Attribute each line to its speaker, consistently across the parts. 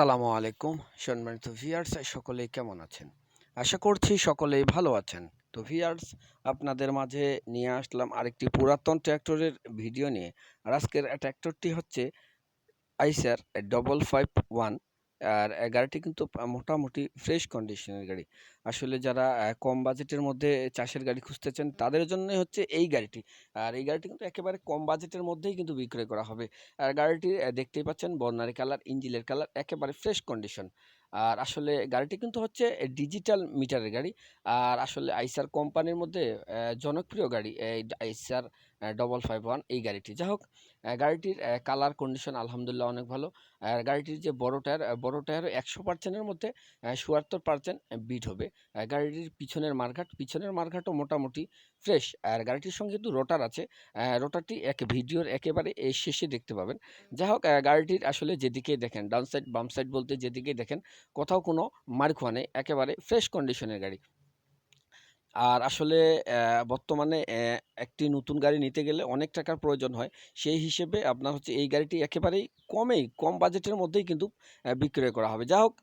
Speaker 1: আসসালামু আলাইকুম, সম্মানিত ভিয়ার্স সকলেই কেমন আছেন? আশা করছি সকলেই ভালো আছেন। তো ভিয়ার্স আপনাদের মাঝে নিয়ে আসলাম আরেকটি পুরাতন ট্র্যাক্টরের ভিডিও নিয়ে। আর আজকের ট্র্যাক্টরটি হচ্ছে আইসার ডবল ফাইভ ওয়ান আর গাড়িটি কিন্তু মোটামুটি ফ্রেশ কন্ডিশনের গাড়ি। আসলে যারা কম বাজেটের মধ্যে চাষের গাড়ি খুঁজতে চান তাদের জন্যই হচ্ছে এই গাড়িটি। আর এই গাড়িটি কিন্তু একেবারে কম বাজেটের মধ্যেই কিন্তু বিক্রয় করা হবে। আর গাড়িটি দেখতেই পাচ্ছেন বর্ণারি কালার ইঞ্জিনের কালার একেবারে ফ্রেশ কন্ডিশন আর আসলে গাড়িটি কিন্তু হচ্ছে ডিজিটাল মিটারের গাড়ি। আর আসলে আইসার কোম্পানির মধ্যে জনপ্রিয় গাড়ি, এই আইসার ডবল ফাইভ ওয়ান এই গাড়িটি। যাই হোক গাড়িটির কালার কন্ডিশন আলহামদুলিল্লাহ অনেক ভালো। আর গাড়িটির যে বড় টায়ার বড় টায়ার একশো পার্সেন্টের মধ্যে চুয়াত্তর পার্সেন্ট বিট হবে। গাড়িটির পিছনের মার্ঘাট পিছনের মার্ঘাটও মোটামুটি ফ্রেশ আর গাড়িটির সঙ্গে কিন্তু রোটার আছে। রোটারটি এক, ভিডিওর একেবারে শেষে দেখতে পাবেন। যাই হোক গাড়িটির আসলে যেদিকেই দেখেন ডাউন সাইড বাম সাইড বলতে যেদিকেই দেখেন, কোথাও কোনো মারখোয়া নেই। একেবারে ফ্রেশ কন্ডিশনের গাড়ি। আর আসলে বর্তমানে একটি নতুন গাড়ি নিতে গেলে অনেক টাকার প্রয়োজন হয়। সেই হিসেবে আপনার হচ্ছে এই গাড়িটি একেবারেই কমেই, কম বাজেটের মধ্যেই কিন্তু বিক্রয় করা হবে। যা হোক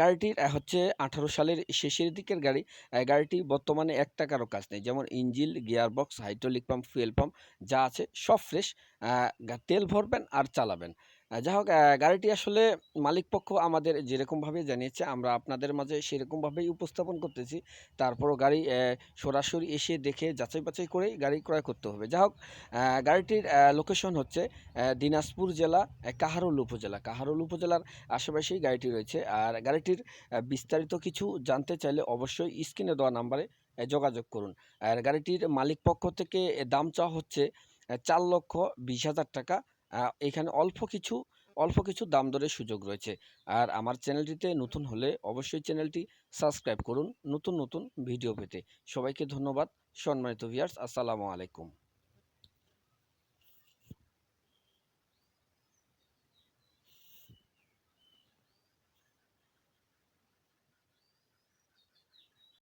Speaker 1: গাড়িটির হচ্ছে আঠারো সালের শেষের দিকের গাড়ি গাড়িটি বর্তমানে এক টাকারও কাজ নেই। যেমন engine, gearbox, hydraulic pump, fuel pump যা আছে সব ফ্রেশ তেল ভরবেন আর চালাবেন। যাই হোক গাড়িটি আসলে মালিকপক্ষ আমাদের যেরকমভাবে জানিয়েছে, আমরা আপনাদের মাঝে সেরকমভাবেই উপস্থাপন করতেছি। তারপরও গাড়ি সরাসরি এসে দেখে যাচাই বাছাই করেই গাড়ি ক্রয় করতে হবে। যাই হোক গাড়িটির লোকেশন হচ্ছে দিনাজপুর জেলা কাহারোল উপজেলা। কাহারোল উপজেলার আশেপাশেই গাড়িটি রয়েছে। আর গাড়িটির বিস্তারিত কিছু জানতে চাইলে অবশ্যই স্ক্রিনে দেওয়া নাম্বারে যোগাযোগ করুন। আর গাড়িটির মালিক পক্ষ থেকে দাম চাওয়া হচ্ছে চার লক্ষ বিশ হাজার টাকা। এখানে অল্প কিছু অল্প কিছু দাম দরের সুযোগ রয়েছে। আর আমার চ্যানেলটিতে নতুন হলে অবশ্যই চ্যানেলটি সাবস্ক্রাইব করুন নতুন নতুন ভিডিও পেতে। সবাইকে ধন্যবাদ। সম্মানিত ভিয়ার্স আসসালামু আলাইকুম।